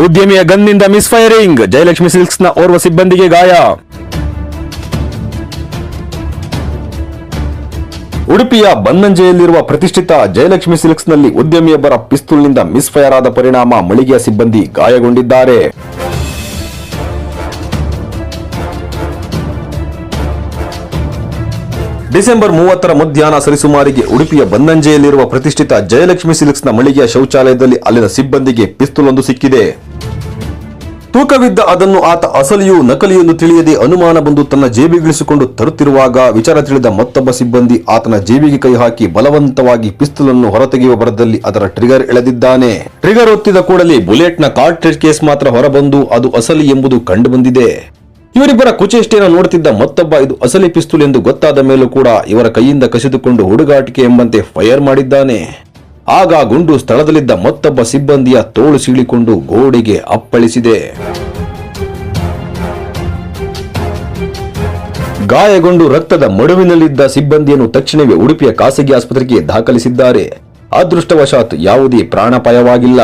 ಉದ್ಯಮಿಯ ಗನ್ನಿಂದ miss firing Jayalakshmi ಸಿಲ್ಕ್ಸ್ನ ಓರ್ವ ಸಿಬ್ಬಂದಿಗೆ ಗಾಯ. ಉಡುಪಿಯ ಬನ್ನಂಜೆಯಲ್ಲಿರುವ ಪ್ರತಿಷ್ಠಿತ ಜಯಲಕ್ಷ್ಮಿ ಸಿಲ್ಕ್ಸ್ನಲ್ಲಿ ಉದ್ಯಮಿಯೊಬ್ಬರ ಪಿಸ್ತೂಲ್ನಿಂದ ಮಿಸ್ ಫೈರ್ ಆದ ಪರಿಣಾಮ ಮಳಿಗೆಯ ಸಿಬ್ಬಂದಿ ಗಾಯಗೊಂಡಿದ್ದಾರೆ. ಡಿಸೆಂಬರ್ ಮೂವತ್ತರ ಮಧ್ಯಾಹ್ನ ಸರಿಸುಮಾರಿಗೆ ಉಡುಪಿಯ ಬಂದಂಜೆಯಲ್ಲಿರುವ ಪ್ರತಿಷ್ಠಿತ ಜಯಲಕ್ಷ್ಮಿ ಸಿಲ್ಕ್ಸ್ನ ಮಳಿಗೆಯ ಶೌಚಾಲಯದಲ್ಲಿ ಅಲ್ಲಿನ ಸಿಬ್ಬಂದಿಗೆ ಪಿಸ್ತೂಲೊಂದು ಸಿಕ್ಕಿದೆ. ತೂಕವಿದ್ದ ಅದನ್ನು ಆತ ಅಸಲಿಯೂ ನಕಲಿ ಎಂದು ತಿಳಿಯದೆ ಅನುಮಾನ ಬಂದು ತನ್ನ ಜೇಬಿಗಿಳಿಸಿಕೊಂಡು ತರುತ್ತಿರುವಾಗ ವಿಚಾರ ತಿಳಿದ ಮತ್ತೊಬ್ಬ ಸಿಬ್ಬಂದಿ ಆತನ ಜೇಬಿಗೆ ಕೈ ಹಾಕಿ ಬಲವಂತವಾಗಿ ಪಿಸ್ತೂಲನ್ನು ಹೊರತೆಗೆಯುವ ಬರದಲ್ಲಿ ಅದರ ಟ್ರಿಗರ್ ಎಳೆದಿದ್ದಾನೆ. ಟ್ರಿಗರ್ ಒತ್ತಿದ ಕೂಡಲೇ ಬುಲೆಟ್ನ ಕಾರ್ಟ್ರಿಜ್ ಕೇಸ್ ಮಾತ್ರ ಹೊರಬಂದು ಅದು ಅಸಲಿ ಎಂಬುದು ಕಂಡುಬಂದಿದೆ. ಇವರಿಬ್ಬರ ಕುಚೇಷ್ಟೆಯನ್ನು ನೋಡುತ್ತಿದ್ದ ಮತ್ತೊಬ್ಬ, ಇದು ಅಸಲಿ ಪಿಸ್ತೂಲ್ ಎಂದು ಗೊತ್ತಾದ ಮೇಲೂ ಕೂಡ ಇವರ ಕೈಯಿಂದ ಕಸಿದುಕೊಂಡು ಹುಡುಗಾಟಿಕೆ ಎಂಬಂತೆ ಫೈರ್ ಮಾಡಿದ್ದಾನೆ. ಆಗ ಗುಂಡು ಸ್ಥಳದಲ್ಲಿದ್ದ ಮತ್ತೊಬ್ಬ ಸಿಬ್ಬಂದಿಯ ತೋಳು ಸೀಳಿಕೊಂಡು ಗೋಡೆಗೆ ಅಪ್ಪಳಿಸಿದೆ. ಗಾಯಗೊಂಡು ರಕ್ತದ ಮಡುವಿನಲ್ಲಿದ್ದ ಸಿಬ್ಬಂದಿಯನ್ನು ತಕ್ಷಣವೇ ಉಡುಪಿಯ ಖಾಸಗಿ ಆಸ್ಪತ್ರೆಗೆ ದಾಖಲಿಸಿದ್ದಾರೆ. ಅದೃಷ್ಟವಶಾತ್ ಯಾವುದೇ ಪ್ರಾಣಾಪಾಯವಾಗಿಲ್ಲ.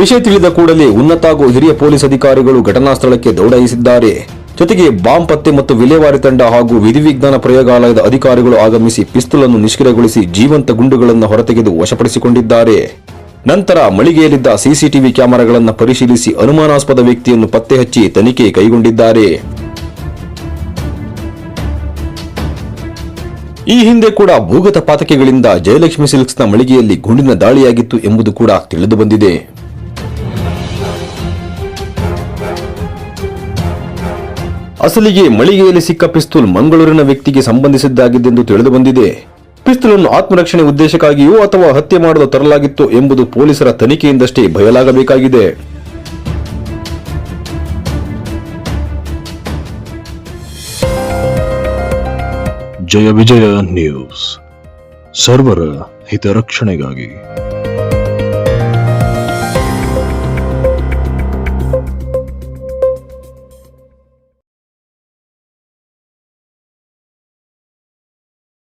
ವಿಷಯ ತಿಳಿದ ಕೂಡಲೇ ಉನ್ನತ ಹಾಗೂ ಹಿರಿಯ ಪೊಲೀಸ್ ಅಧಿಕಾರಿಗಳು ಘಟನಾ ಸ್ಥಳಕ್ಕೆ ದೌಡಾಯಿಸಿದ್ದಾರೆ. ಜೊತೆಗೆ ಬಾಂಬ್ ಪತ್ತೆ ಮತ್ತು ವಿಲೇವಾರಿ ತಂಡ ಹಾಗೂ ವಿಧಿವಿಜ್ಞಾನ ಪ್ರಯೋಗಾಲಯದ ಅಧಿಕಾರಿಗಳು ಆಗಮಿಸಿ ಪಿಸ್ತೂಲ್ ಅನ್ನು ನಿಷ್ಕ್ರಿಯಗೊಳಿಸಿ ಜೀವಂತ ಗುಂಡುಗಳನ್ನು ಹೊರತೆಗೆದು ವಶಪಡಿಸಿಕೊಂಡಿದ್ದಾರೆ. ನಂತರ ಮಳಿಗೆಯಲ್ಲಿದ್ದ ಸಿಸಿಟಿವಿ ಕ್ಯಾಮೆರಾಗಳನ್ನು ಪರಿಶೀಲಿಸಿ ಅನುಮಾನಾಸ್ಪದ ವ್ಯಕ್ತಿಯನ್ನು ಪತ್ತೆ ಹಚ್ಚಿ ತನಿಖೆ ಕೈಗೊಂಡಿದ್ದಾರೆ. ಈ ಹಿಂದೆ ಕೂಡ ಭೂಗತ ಪಾತಕೆಗಳಿಂದ ಜಯಲಕ್ಷ್ಮಿ ಸಿಲ್ಕ್ಸ್ನ ಮಳಿಗೆಯಲ್ಲಿ ಗುಂಡಿನ ದಾಳಿಯಾಗಿತ್ತು ಎಂಬುದು ಕೂಡ ತಿಳಿದು ಅಸಲಿಗೆ ಮಳಿಗೆಯಲ್ಲಿ ಸಿಕ್ಕ ಪಿಸ್ತೂಲ್ ಮಂಗಳೂರಿನ ವ್ಯಕ್ತಿಗೆ ಸಂಬಂಧಿಸಿದ್ದಾಗಿದ್ದೆಂದು ತಿಳಿದು ಬಂದಿದೆ. ಪಿಸ್ತೂಲ್ ಅನ್ನು ಆತ್ಮರಕ್ಷಣೆ ಉದ್ದೇಶಕ್ಕಾಗಿಯೋ ಅಥವಾ ಹತ್ಯೆ ಮಾಡಲು ತರಲಾಗಿತ್ತು ಎಂಬುದು ಪೊಲೀಸರ ತನಿಖೆಯಿಂದಷ್ಟೇ ಬಯಲಾಗಬೇಕಾಗಿದೆ. ಜಯ ವಿಜಯ ನ್ಯೂಸ್. ಸರ್ವರ ಹಿತರಕ್ಷಣೆಗಾಗಿ.